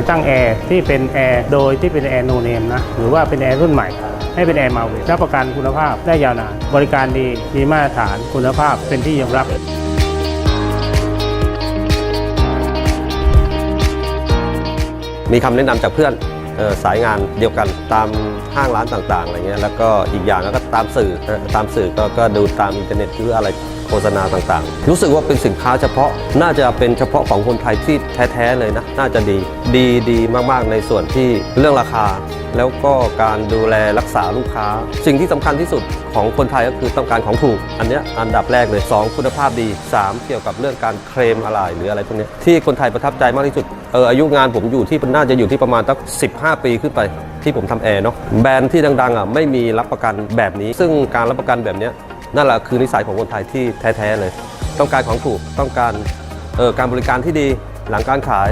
ติดตั้งแอร์ที่เป็นแอร์โดยที่เป็นแอร์โนเนมนะหรือว่าเป็นแอร์รุ่นใหม่ ให้เป็นแอร์มาเวรับประกันคุณภาพได้ยาวนานบริการดีมีมาตรฐานคุณภาพเป็นที่ยอมรับมีคำแนะนำจากเพื่อนออสายงานเดียวกันตามห้างร้านต่างๆอะไรเงี้ยแล้วก็อีกอย่างก็ตามสื่อตามสื่อก็ก็ดูตามอินเทอร์เน็ตหรืออะไร โฆษณาต่างๆ รู้สึกว่าเป็นสินค้าเฉพาะน่าจะเป็นเฉพาะของคนไทยที่แท้ๆเลยนะ น่าจะดีดีดีมากๆในส่วนที่เรื่องราคา แล้วก็การดูแลรักษาลูกค้า สิ่งที่สำคัญที่สุดของคนไทยก็คือต้องการของถูก อันนี้อันดับแรกเลย 2 คุณภาพดี 3 เกี่ยวกับเรื่องการเคลมอะไรหรืออะไรพวกนี้ที่คนไทยประทับใจมากที่สุดเอออายุงานผมอยู่ที่น่าจะอยู่ที่ประมาณสัก15 ปีขึ้นไปที่ผมทำแอร์เนาะแบรนด์ที่ดังๆอะไม่มีรับประกันแบบนี้ ซึ่งการรับประกันแบบเนี้ย นั่นแหละคือนิสัยของคนไทยที่แท้ๆเลย ต้องการของถูกต้องการเออการบริการที่ดีหลังการขาย